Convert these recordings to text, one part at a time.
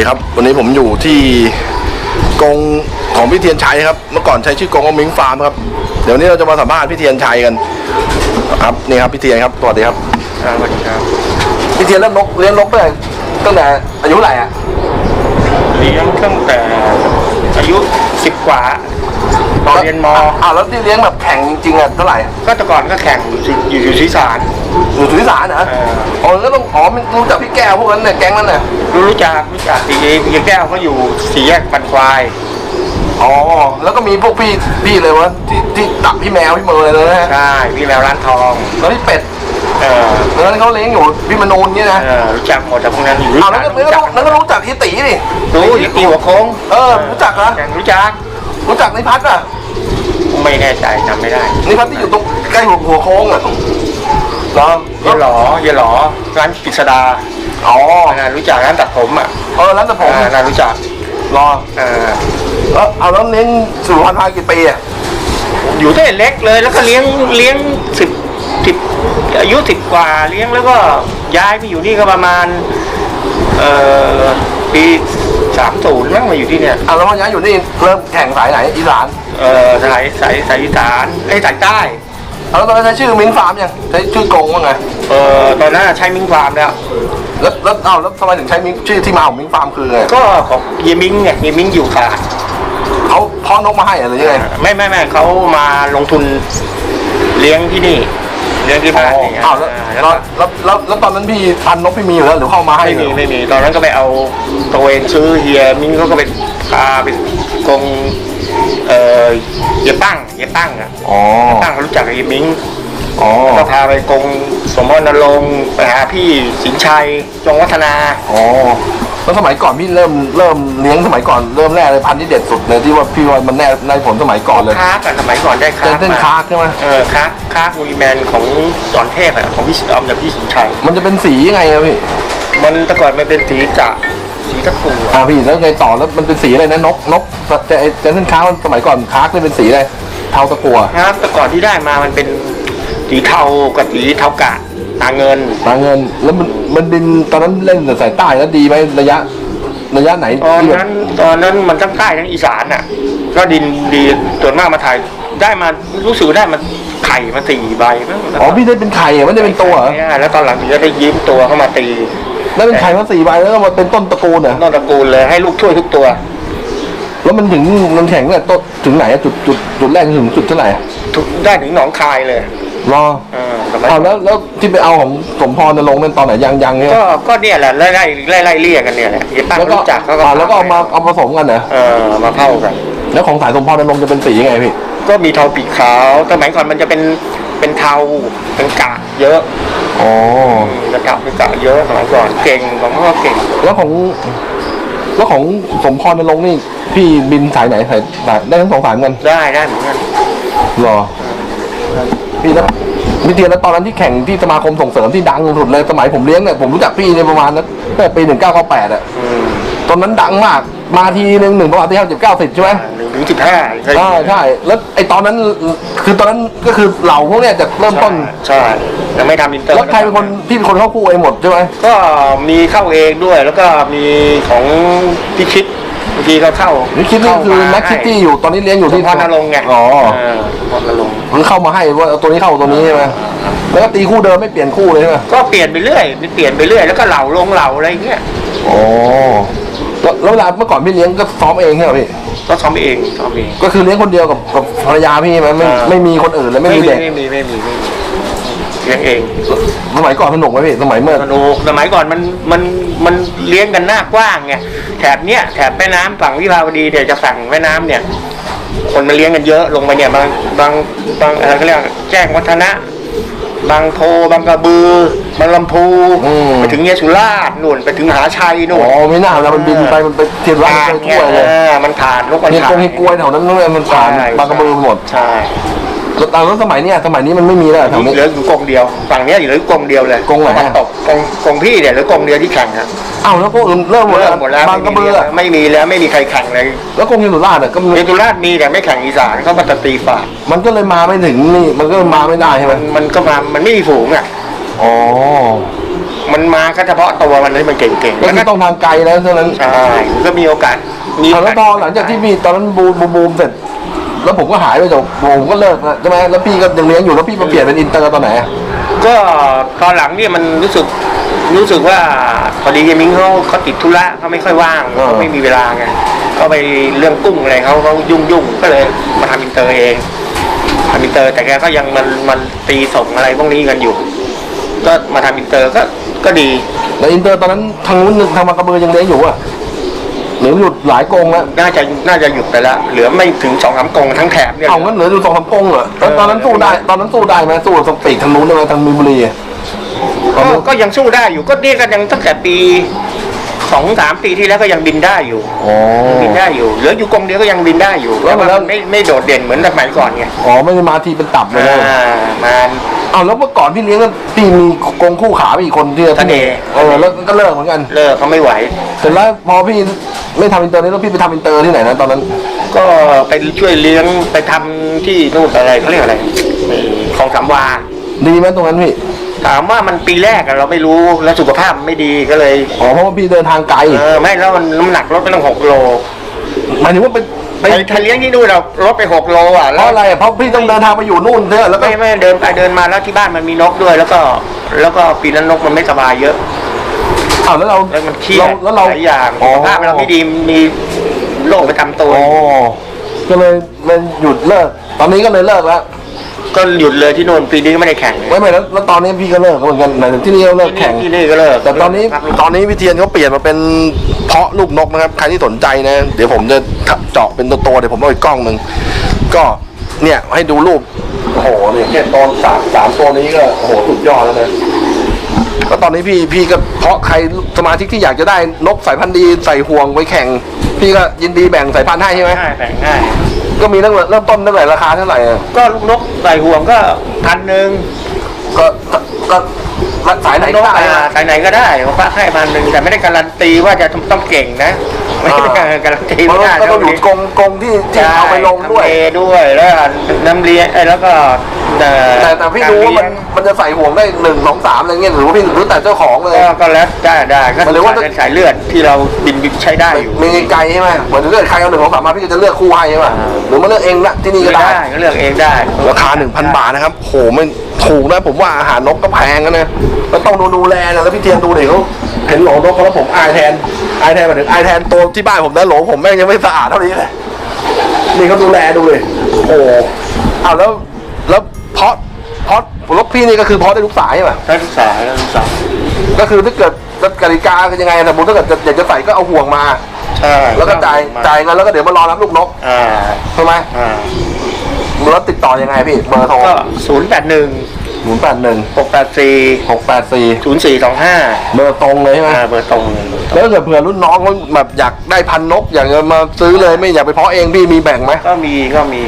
วัสดีครับ วันนี้ผมอยู่ที่กรงของพี่เทียนชัยครับ เมื่อก่อนใช้ชื่อกรงว่ามิงฟาร์มครับ เดี๋ยววนนี้เราจะมาสัมภาษณ์พี่เทียนชัยกัน ครับนี่ครับพี่เทียนครับสวัสดีครับครับสวัสดีครับพี่เทียนเริ่มนกเลี้ยงนกตั้งแต่ตั้งแต่อายุเท่าไหร่อะเลี้ยงตั้งแต่อายุสิบกว่า ตอนเรียนมอ้าวแล้วที่เลี้ยงแบบแข่งจริงๆอะเท่าไหร่อะก็แต่ก่อนก็แข่งอยู่ที่อยู่อยู่ที่ศาล อยู่สุริสานเหรอเออ อ๋อแล้วต้องอ๋อมันรู้จักพี่แก้วพวกนั้นเนี่ยแก๊งนั้นน่ะรู้รู้จักรู้จักตีพี่แก้วเขาอยู่สี่แยกปันควาย อ๋อแล้วก็มีพวกพี่พี่เลยวะที่ที่ตักพี่แมวพี่เมย์เลยนะฮะใช่พี่แมวร้านทอง แล้วพี่เป็ดเออแล้วนั้นเขาเลี้ยงอยู่พี่มนูนเนี่ยนะเออรู้จักหมดแต่พวกนั้นอยู่รู้อ้าวจัแล้วกก็แล้วก็แล้วก็รู้จักที่ตีดิรู้อยู่ตีหัวโค้งเออรู้จักเหรอรู้จัก รู้จักนิพัฒน์อะไม่แน่ใจจำไม่ได้นิพัฒน์ที่อยู่ตรงใกล้หัวหัวโค้งอะเหรอเยหลอเยหลอร้านกฤษดาอ๋ออ่ารู้จักร้านตัดผมอะเออร้านแต่ผมอ่าน่ารู้จักรอเออแล้วเอาแล้วเลี้ยงสุพรรณพากี่ปีอะอยู่ตั้งแต่เล็กเลยแล้วก็เลี้ยงเลี้ยงสิบสิบอายุสิบกว่าเลี้ยงแล้วก็ย้ายไปอยู่นี่ก็ประมาณเอ่อปี สามศูนย์มั้งมาอยู่ที่เนี่ย เอาแล้วพอย้ายอยู่นี่เริ่มแข่งสายไหนอีสานเอ่อสายสายสายอีสานไอ้ยสายใต้ เอาแล้วตอนนั้นใช้ชื่อมิ้นท์ฟาร์มยังใช้ชื่อกงว่าไงเอ่อตอนนั้นใช้มิงฟาร์มแล้ว แล้วแล้วเอาแล้วทำไมถึงใช้มิ้นท์ชื่อที่มาของมิ้นท์ฟาร์มคือไงก็ของเยมิงเนี่ยเยมิงอยู่ขาดเขาเพ่อนกมาให้อะไรยังไง ไม่ไม่ไม่เขามาลงทุนเลี้ยงที่นี่เลี้ ยงที่บ้านนี่อ้าวแล้วอ่าแล้แล้ววก็แล้วแล้วแล้วตอนนั้นพี่พันนกพี่มีอยู่แล้วหรือเข้ามาให้ไม่มีเหรอไม่มีตอนนั้นก็ไปเอาตัวเองซื้อเฮียมิงเขาก็ไปพาไปกงเอ่อเฮียปั้งเฮียปั้งอะอ๋อปั้งเขารู้จักกับเฮียมิงอ๋อก็พาไปกงสมมตินรงค์ไปหาพี่สินชัยจงวัฒนาอ๋อ แล้วสมัยก่อนพี่เริ่มเริ่มเลี้ยงสมัยก่อนเริ่มแรกเลยพันธุ์ที่เด็ดสุดเลยที่ว่าพี่ว่ามันแน่ในผลสมัยก่อนเลยค้ากันสมัยก่อนได้ค้าเจนเต้นมาคาร์กใช่ไหมเออค้าค้าอุลิแมนของสอนเทพอะของพี่ออมจากพี่สินชัยมันจะเป็นสียังไงอะพี่มันแต่ก่อนมันเป็นสีจะสีตะกั่วอ่าพี่แล้วไงต่อแล้วมันเป็นสีอะไรนะนกนกแต่ไอ้เจนเต้นคาร์กสมัยก่อนคาร์กเนี่ยเป็นสีอะไรเทาตะกัวครับแต่ก่อนที่ได้มามันเป็น สีเทากับสีเทากะตาเงิน ตาเงินแล้วมันมันบินตอนนั้นเล่นแต่สายใต้แล้วดีไหมระยะ ระยะไหนตอนที่แบบนั้นตอนนั้นมันทั้งใต้ทั้งอีสานอะ ก็ดินดีส่วนมากมาถ่ายได้มารู้สึกว่าได้มาไข่มาสี่ใบมั้งอ๋อพี่ได้เป็นไข่อะไม่ได้เป็นตัวเหรอไข่แล้วตอนหลังถึงจะได้ยืมตัวเข้ามาตีได้เป็นไข่มาสี่ใบแล้วก็มาเป็นต้นตระกูลเหรอนอกตระกูลเลยให้ลูกช่วยทุกตัว แล้วมันถึงมันแข่งเนี่ยต้นถึงไหนอะจุดจุดจุดแรกถึงจุดเท่าไหร่อะทุกได้ถึงหนองคายเลย รอเออสมัยเอาแล้วแล้วที่ไปเอาของสมพรนรงค์เป็นตอนไหนยังยังเนี่ยก็ก็เนี่ยแหละไล่ไล่ไล่ไล่เรียกกันเนี่ยแหละยี่ป้าแล้วก็รู้จักเขาก็อ่าแล้วก็เอามาเอาผสมกันเหรอเออมาเข้ากัน แล้วของสายสมพรนรงค์จะเป็นสียังไงพี่ก็มีเทาปีกขาวสมัยก่อนมันจะเป็นเป็นเทาเป็นกะเยอะอ๋อระดับเป็นกะเยอะสมัยก่อนเก่งผมก็เก่งแล้วของ แล้วของสมพรนรงค์นี่พี่บินสายไหนสายสายได้ทั้งสองสายเหมือนกันได้ได้เหมือนกัน รอ พี่แล้วพี่เทียนแล้วตอนนั้นที่แข่งที่สมาคมส่งเสริมที่ดังสุดเลยสมัยผมเลี้ยงเนี่ยผมรู้จักพี่เนี่ยประมาณนั้นตั้งแต่ปีหนึ่งเก้าเก้าแปดอะอืมตอนนั้นดังมากมาทีหนึ่งหนึ่งประมาณที่ห้าสิบเก้าสิบใช่ไหมหนึ่งถึงสิบห้าใช่ใช่แล้วไอ้ตอนนั้นคือตอนนั้นก็คือเหล่าพวกเนี้ยจะเริ่มต้นใช่ยังไม่ทำอินเตอร์แล้วใครเป็นคนพี่เป็นคนเข้าคู่เองหมดใช่ไหมก็มีเข้าเองด้วยแล้วก็มีของพี่คิด บางทีก็เข้านี่คิดนี่คือเข้ามาแม็กซิตี้อยู่ตอนนี้เลี้ยงอยู่ที่พรนรงค์ไงอ๋อเออพรนรงค์คือเข้ามาให้ว่าเอาตัวนี้เข้าตัวนี้ใช่ไหมแล้วก็ตีคู่เดิมไม่เปลี่ยนคู่เลยใช่ไหมก็เปลี่ยนไปเรื่อยเปลี่ยนไปเรื่อยแล้วก็เหล่าลงเหล่าอะไรอย่างเงี้ยอ๋อแล้วแล้วเวลาเมื่อก่อนพี่เลี้ยงก็ซ้อมเองใช่ไหมพี่ก็ซ้อมเองซ้อมเองก็คือเลี้ยงคนเดียวกับกับภรรยาพี่ไหมไม่อ่าไม่มีคนอื่นเลยไม่มีเด็กไม่มีไม่มีไม่มีเลี้ยงเองสมัยก่อนสนุกไหมพี่สมัยเมื่อสนุกสมัยก่อนมันมันมันเลี้ยงกันหน้ากว้างไงแถบเนี้ยแถบแม่น้ำฝั่งวิภาวดีเดี๋ยวจะฝั่งแม่น้ำเนี่ย คนมาเลี้ยงกันเยอะลงไปเนี่ยบางบางบางอะไรก็เรียกแจ้งวัฒนะ บางโพบางกระบือบางลำพูไปถึงเนี่ยสุราษฎร์นู่นไปถึงมหาชัยนู่นอ๋อไม่น่าเวลามันบินไปมันไปเทียนรักผ่านไปเนี่ทั่ยวเลยเออมันผ่านนกมันเฮียผ่ากงเฮียกล้วยแถวนั้นเลยมันผ่านใช่บางกระบือหมดใช่ แล้วแต่แล้วสมัยเนี้ยสมัยนี้มันไม่มีแล้วแถวนี้ เหลืออยู่กองเดียว ฝั่งเนี้ยเหลือกองเดียวเลยกรงไหนอะตกกองกองพี่เนี่ยเหลือกองเดียวที่แข่งครับอ้าวแล้วพวกอื่นเริ่มหมดเลิแล้วกหมดแล้วบางกระบืออะไม่มีแล้วไม่มีใครแข่งเลยแล้วกรงเฮียสุราษฎร์อะก็มีเมตุราชมีแต่ไม่แข่งอีสานเขามาตะตีฝาดมันก็เลยมาไม่ถึงนี่มันก็มาไม่ได้ใช่ไหมมันมันก็มามันไม่มีฝูงอะ อ๋อมันมาก็เฉพาะตัวมันเลยมันเก่งๆก็แล้วคือก็ต้องทางไกลแล้วเท่านั้นใช่ก็มีโอกาสมีอะแล้วพอหลังจากที่พี่ตอนนั้นบูมบูมบูมเสร็จ แล้วผมก็หายไปจากผมก็เลิกแล้วใช่ไหมแล้วพี่ก็ยังเลี้ยงอยู่แล้วพี่มาเปลี่ยนเป็นอินเตอร์ตอนไหนอะก็ตอนหลังเนี่ยมันรู้สึกรู้สึกว่าพอดีเยมิงเขาเขาติดธุระเขาไม่ค่อยว่างเขาไม่มีเวลาไงเขาไปเรื่องกุ้งอะไรเขาเขายุ่งยุ่งๆก็เลยมาทำอินเตอร์เองทำอินเตอร์ แต่แกก็ยังมันมันตีส่งอะไรพวกนี้กันอยู่ ก็มาทำอินเตอร์ก็ก็ดีแล้วอินเตอร์ตอนนั้นทางนู้นทางมากระเบือยังเลี้ยงอยู่อะ หรือหยุดหลายกรงแล้วน่าจะน่าจะหยุดไปแล้ว เหลือไม่ถึงสองสามกรงทั้งแถบเนี่ย เอางั้นเหลืออยู่สองสามกรงเหรอแล้วตอนนั้นสู้ได้ ตอนนั้นสู้ได้ไหมสู้กับปีกทางนู้นได้ไหมทางมีนบุรีอะตอนก็นั้นก็ยังสู้ได้อยู่ก็เนี่ยก็ยังตั้งแต่ปี สองสามปีที่แล้วก็ยังบินได้อยู่อ๋อ บินได้อยู่เหลืออยู่กรงเดียวก็ยังบินได้อยู่แล้แล้ววแล้วมันไม่ไม่โดดเด่นเหมือนสมัยก่อนไงอ๋อไม่ได้มาทีเป็นตับเลยนะอ่ามาเอาแล้วเมื่อก่อนพี่เลี้ยงกันพี่มีกรงคู่ขาไปอีกคนที่ทะเล เออแล้วก็เลิกเหมือนกันเลิกเขาไม่ไหว เสร็จแล้วพอพี่ไม่ทำอินเตอร์นี่แล้วพี่ไปทำอินเตอร์ที่ไหนนะตอนนั้น ก็ไปช่วยเลี้ยงไปทำที่นู่นอะไรเขาเรียกอะไรเอ่อของสามวา ดีไหมตรงนั้นพี่ ถามว่ามันปีแรกอะเราไม่รู้แล้วสุขภาพไม่ดีก็เลยอ๋อเพราะว่าพี่เดินทางไกลเออไม่แล้วมันน้ำหนักลดไปตั้งหกโลหมายถึงว่าไปไปไปทะเลี้ยงที่นู่นเราลดไปหกโลอะเพแล้วราะอะไรอะเพราะพี่ต้องเดินทางไปอยู่นู่นเถอะแล้วก็ไม่ไม่เดินไปเดินมาแล้วที่บ้านมันมีนกด้วย แล้วก็ แล้วก็ปีนั้นนกมันไม่สบายเยอะ อ้าวแล้วเราแล้วมันเครียดเราแล้วเราหลายอย่างอ๋อสุขภาพเราไม่ดีมีโรคประจำตัว อ๋อก็เลยมันหยุดเลิก ตอนนี้ก็เลยเลิกแล้ว ก็หยุดเลยที่นู่นปีนี้ก็ไม่ได้แข่งเลยไม่ไม่แล้วแล้วตอนนี้พี่ก็เลิกเหมือนกันหมายถึงที่นี่ก็เลิกแข่ง ที่นี่ก็เลิกแต่ตอนนี้ครับตอนนี้วิเทียนเขาเปลี่ยนมาเป็นเพาะลูกนกนะครับ ใครที่สนใจนะ เดี๋ยวผมจะเจาะเป็นตัวๆเดี๋ยวผมเอาอีกกล้องหนึ่งก็เนี่ยให้ดูรูปโอ้โหเนี่ยแค่ตอนสามสามตัวนี้ก็โอ้โหสุดยอดแล้วนะแล้วตอนนี้พี่พี่ก็เพาะใครสมาชิกที่อยากจะได้นกสายพันธุ์ดีใส่ห่วงไว้แข่ง พี่ก็ยินดีแบ่งสายพันธุ์ให้ใช่ไหม ง่ายแบ่งง่าย ก็มีตั้งแต่เริ่มต้นตั้งแต่ราคาเท่าไหร่อะก็ลูกนกใส่ห่วงก็พันหนึ่งก็ก็ก็สายไหนก็ได้อ่านะสายไหนก็ได้ผมว่าให้พันหนึ่งแต่ไม่ได้การันตีว่าจะต้องเก่งนะ ไม่ได้การันตีเพไม่ราะได้ว่าก็ต้องอยู่กรงกรงที่ที่เอาไปลงด้วยทำเลด้วยแล้วน้ำเลี้ยงเอ้ยแล้วก็เอ่อแต่แต่พี่ดูว่ามันมันจะใส่ห่วงได้หนึ่งสองสามอะไรเงี้ยหรือว่าพี่หรือแต่เจ้าของเลยก็ก็แล้วได้ได้ก็มันเรียกว่าเป็นสายเลือดที่เราบินบินใช้ได้อยู่มีไกลใช่ไหมเหมือนถ้าเกิดใครเอาหนึ่งของสามมาพี่ก็จะเลือกคู่ให้ใช่ไหมหรือมาเลือกเองนะที่นี่ก็ได้ก็เลือกเองได้ราคาหนึ่งพันบาทนะครับโหมันถูกนะผมว่าอาหารนกก็แพงนะนะแล้วต้องดูดูแลนะแล้วพี่เทียนดูเด็กเขา เห็นโหลนกเขาแล้วผมอายแทน อายแทนมาถึงอายแทนตัวที่บ้านผมนะโหลผมแม่งยังไม่สะอาดเท่านี้เลย นี่เขาดูแลดูเลยโอ้เอาแล้วแล้วเพาะเพาะรถพี่นี่ก็คือเพาะได้ทุกสายใช่ไหมนักศึกษานักศึกษาก็คือถ้าเกิดกติกาคือยังไงสมมติถ้าเกิดจะอยากจะใส่ก็เอาห่วงมาใช่แล้วก็จ่ายจ่ายเงินแล้วก็เดี๋ยวมารอรับลูกนกอ่าใช่ไหมอ่าแล้วติดต่อยังไงพี่เบอร์โทรก็ศูนย์แปดหนึ่ง ศูนย์แปดหนึ่งหกแปดสี่หกแปดสี่ศูนย์สี่สองห้าเบอร์ตรงเลยใช่ไหมอ่าเบอร์ตรงเลยแล้วถ้าเกิดเผื่อรุ่นน้องเขาแบบอยากได้พันนก อยากจะมาซื้อเลยไม่อยากไปเพาะเองพี่มีแบ่งไหมก็มีก็มี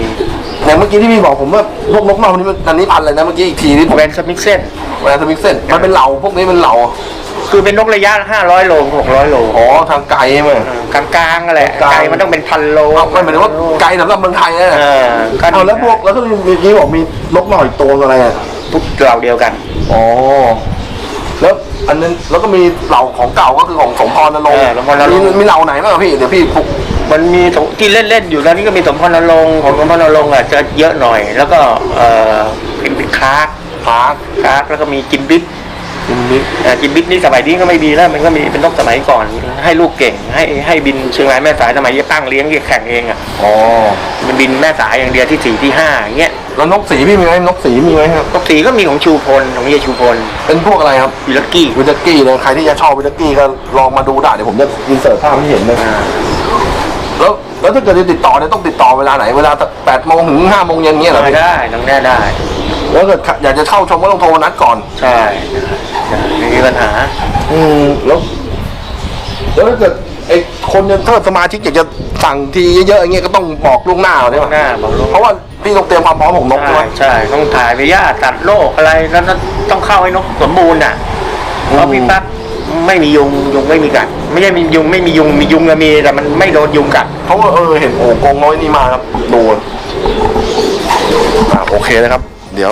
อย่างเมื่อกี้ที่พี่บอกผมว่าพวกนกเมานี่มันอันนี้พันอะไรนะเมื่อกี้อีกทีที่ผมแวนสมิกเซนแวนสมิกเซนมันเป็นเหล่าพวกนี้เป็นเหล่าคือเป็นนกระยะห้าร้อยโลหกร้อยโล อ๋อ ทางไกลใช่ไหมกลางกลางๆนั่นแหละกลางไกลมันต้องเป็นพันโลเอาไม่หมายถึงว่าไกลสำหรับเมืองไทยนะเออก็เอาแล้วพวกแล้วก็มีเมื่อกี้บอกมีนกหน่อยตัวอะไรอะ ทุกเหล่าเดียวกัน อ๋อ แล้วอันนึงแล้วก็มีเหล่าของเก่าก็คือของสมพรนรงค์เออสมพรนรงค์ มีมีเหล่าไหนบ้างอะพี่เดี๋ยวพี่ปลุกมันมีสมที่เล่นๆอยู่แล้วนี่ก็มีสมพรนรงค์ของสมพรนรงค์อะจะเยอะหน่อย แล้วก็เอ่อเป็นเป็นคาร์กพาร์คคาร์กแล้วก็มีกิมบิ๊กกินบิ๊กเอ่อกิมบิ๊กนี่สมัยนี้ก็ไม่มีแล้ว มันก็มีเป็นนกสมัยก่อน ให้ลูกเก่ง ให้ให้บินเชียงรายแม่สายสมัยยี่ตั้งเลี้ยงแข่งเองอะ อ๋อ มันบินแม่สายอย่างเดียวที่สี่ที่ห้าอย่างเงี้ย แล้วนกสีพี่มีไหมนกสีมีไหมครับนกสีก็มีของชูพลของเฮียชูพลเป็นพวกอะไรครับวิลลักกี้วิลกี้นะใครที่จะชอบวิลกี้ก็ลองมาดูได้เดี๋ยวผมจะอินเสิร์ตภาพให้เห็นนะอ่าแล้วแล้วถ้าเกิดจะติดต่อเนี่ยต้องติดต่อเวลาไหนเวลาแปดโมงถึงห้าโมงเย็นเงี้ยเหรอได้พี่ได้ต้องแน่ได้ แล้วเกิดอยากจะเข้าชมก็ต้องโทรนัดก่อน ใช่ใช่ไม่มีปัญหา อืมแล้วแล้วถ้าเกิดไอ้คนจะถ้าสมาชิกอยากจะสั่งทีเยอะๆอย่างเงี้ยก็ต้องบอกล่วงหน้าใช่ไหมหน้าบอกลูกเพราะว่า พี่ต้องเตรียมความพร้อมของนกใช่ใช่ไหม ใช่ ต้องถ่ายไปย่าตัดโรคอะไรแล้วต้องเข้าให้นกสมบูรณ์อะเพราะพี่ปั๊บไม่มียุงยุงไม่มีกัด ไม่ใช่มียุงไม่มียุงมียุงก็มีแต่มันไม่โดนยุงกัด เพราะว่าเออเห็นโอ้กงน้อยนี่มาครับดูอะโอเคนะครับ เดี๋ยว